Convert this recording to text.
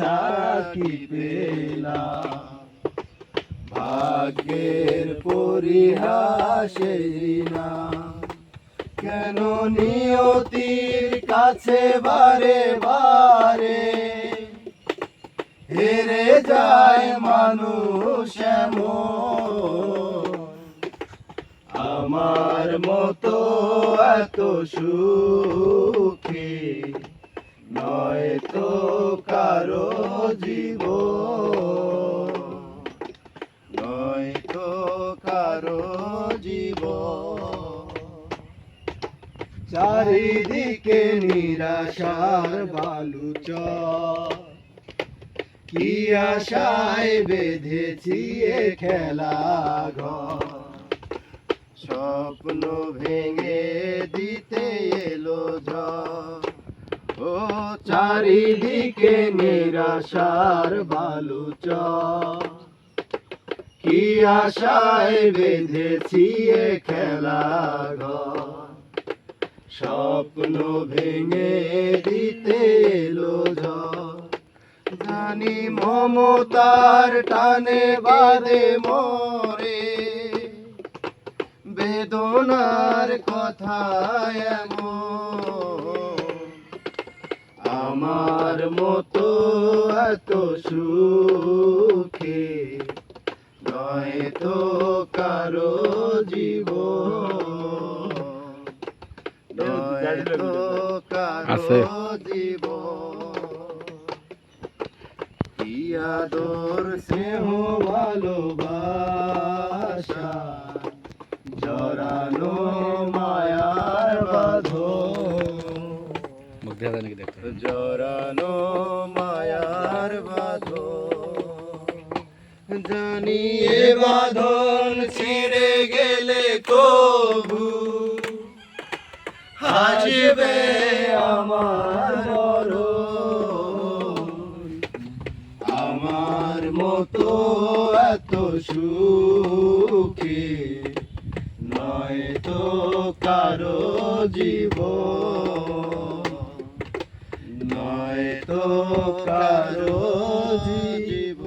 ছাড়া কি পেলাম। ভাগ্যের পরিহাসেই না। কেন নিয়তির কাছে বারে বারে হেরে যায় মানুষ আমার মতো এত সুখী নয় জীব। নয় তো কারও জীব। চারিদিকে নিরাশার বালুচ কি আশায় বেঁধেছি এ খেলা ঘর। স্বপ্ন ভেঙে দিতে এলো ঝড়। ও চারিদিকে নিরাশার বালুচ। কি আশায় বেঁধেছি এ খেলা স্বপ্ন ভেঙে দিতে জানি মমতার টানে বাদে মরে। বেদনার কথা এমন। আমার মতো এত সুখে। নয় তো কারও জীব নয় তো আছে। কারও জীব আদর স্নেহ ভালোবাসা। জরানো মায়ার বাঁধো জানি এ বাঁধন ছিঁড়ে গেলে কবু। হাসবে আমার আমার মতো এত সুখী নয় তো কারও জীবন। তো কারও জীব